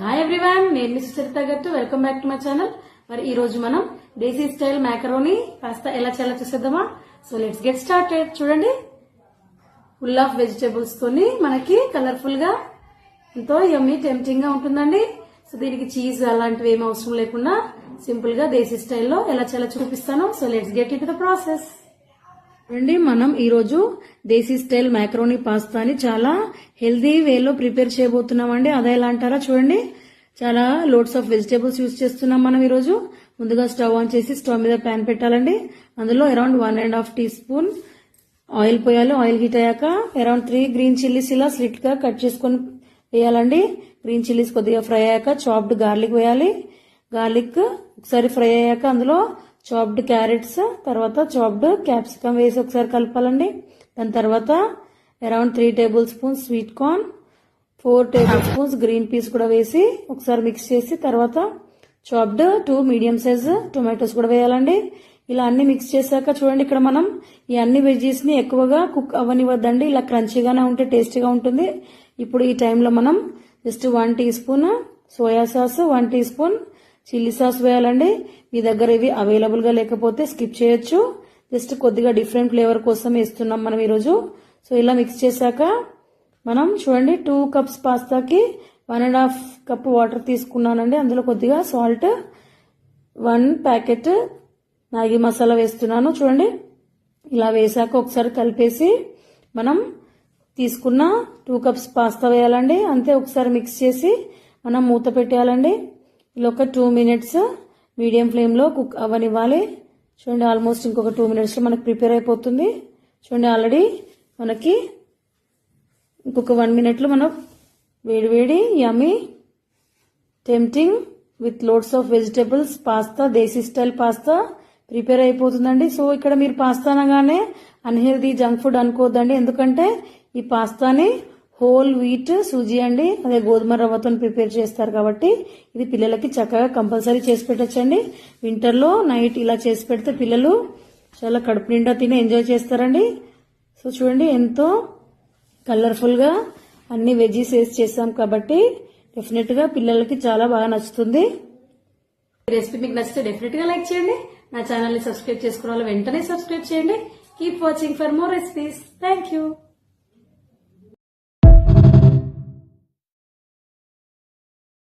Hi everyone నేను miss Sucharita Gattu welcome back to my channel మరి ఈ రోజు మనం దేశీ స్టైల్ మ్యాకరోని పాస్తా ఎలా చేయాలో చూసేద్దామా? సో లెట్స్ గెట్ స్టార్టెడ్ చూడండి. ఫుల్ ఆఫ్ వెజిటేబుల్స్ తోని మనకి కలర్ఫుల్గా ఎంతో యమ్మీ టెంప్టింగ్గా ఉంటుందండి. సో దీనికి చీజ్ అలాంటివి ఏం అవసరం లేకుండా సింపుల్గా దేశీ స్టైల్లో ఎలా చేయాలో చూపిస్తాను. So let's get it the process అండి మనం ఈరోజు దేశీ స్టైల్ మ్యాక్రోనీ పాస్తాని చాలా హెల్దీ వేలో ప్రిపేర్ చేయబోతున్నామండి. అదే ఎలా అంటారా చూడండి. చాలా లోడ్స్ ఆఫ్ వెజిటేబుల్స్ యూజ్ చేస్తున్నాం మనం ఈరోజు. ముందుగా స్టవ్ ఆన్ చేసి స్టవ్ మీద ప్యాన్ పెట్టాలండి. అందులో around one and half teaspoon oil పోయాలి. ఆయిల్ హీట్ అయ్యాక అరౌండ్ త్రీ గ్రీన్ చిల్లీస్ ఇలా స్లిట్గా కట్ చేసుకొని వేయాలండి. గ్రీన్ చిల్లీస్ కొద్దిగా ఫ్రై అయ్యాక చాప్డ్ గార్లిక్ వేయాలి. గార్లిక్ ఒకసారి ఫ్రై అయ్యాక అందులో చాప్డ్ క్యారెట్స్ తర్వాత చాప్డ్ క్యాప్సికమ్ వేసి ఒకసారి కలపాలండి. దాని తర్వాత around three tablespoons sweet corn four tablespoons green peas కూడా వేసి ఒకసారి మిక్స్ చేసి తర్వాత chopped two medium size tomatoes కూడా వేయాలండి. ఇలా అన్ని మిక్స్ చేశాక చూడండి ఇక్కడ మనం ఈ అన్ని వెజ్జీస్ని ఎక్కువగా కుక్ అవ్వనివ్వద్దండి. ఇలా క్రంచీగానే ఉంటే టేస్టీగా ఉంటుంది. ఇప్పుడు ఈ టైంలో మనం just one teaspoon soya sauce one teaspoon chilli sauce వేయాలండి. మీ దగ్గర ఇవి అవైలబుల్గా లేకపోతే స్కిప్ చేయొచ్చు. జస్ట్ కొద్దిగా డిఫరెంట్ ఫ్లేవర్ కోసం వేస్తున్నాం మనం ఈరోజు. సో ఇలా మిక్స్ చేశాక మనం చూడండి two cups పాస్తాకి one and half cup water తీసుకున్నానండి. అందులో కొద్దిగా salt one packet Maggi masala వేస్తున్నాను. చూడండి ఇలా వేసాక ఒకసారి కలిపేసి మనం తీసుకున్న టూ కప్స్ పాస్తా వేయాలండి. అంతే ఒకసారి మిక్స్ చేసి మనం మూత పెట్టేయాలండి. ఇలా ఒక టూ మినిట్స్ మీడియం ఫ్లేమ్లో కుక్ అవ్వనివ్వాలి చూడండి ఆల్మోస్ట్ ఇంకొక టూ మినిట్స్లో మనకి ప్రిపేర్ అయిపోతుంది. చూడండి ఆల్రెడీ మనకి ఇంకొక వన్ మినిట్లో మనం వేడివేడి yummy yummy tempting with loads of vegetables pasta desi style pasta prepare అయిపోతుందండి. సో ఇక్కడ మీరు పాస్తా అనగానే అన్హెల్దీ జంక్ ఫుడ్ అనుకోవద్దండి. ఎందుకంటే ఈ పాస్తాని హోల్ వీట్ సూజీ అండి. అదే గోధుమ రవ్వతో ప్రిపేర్ చేస్తారు కాబట్టి ఇది పిల్లలకి చక్కగా కంపల్సరీ చేసి పెట్టచ్చండి. వింటర్లో నైట్ ఇలా చేసి పెడితే పిల్లలు చాలా కడుపు నిండా తిని ఎంజాయ్ చేస్తారండి. సో చూడండి ఎంతో కలర్ఫుల్గా అన్ని వెజీస్ వేసి చేసాం కాబట్టి డెఫినెట్గా పిల్లలకి చాలా బాగా నచ్చుతుంది. ఈ రెసిపీ మీకు నచ్చితే డెఫినెట్గా లైక్ చేయండి. నా ఛానల్ని సబ్స్క్రైబ్ చేసుకోవాలి వెంటనే సబ్స్క్రైబ్ చేయండి. Keep watching for more recipes. Thank you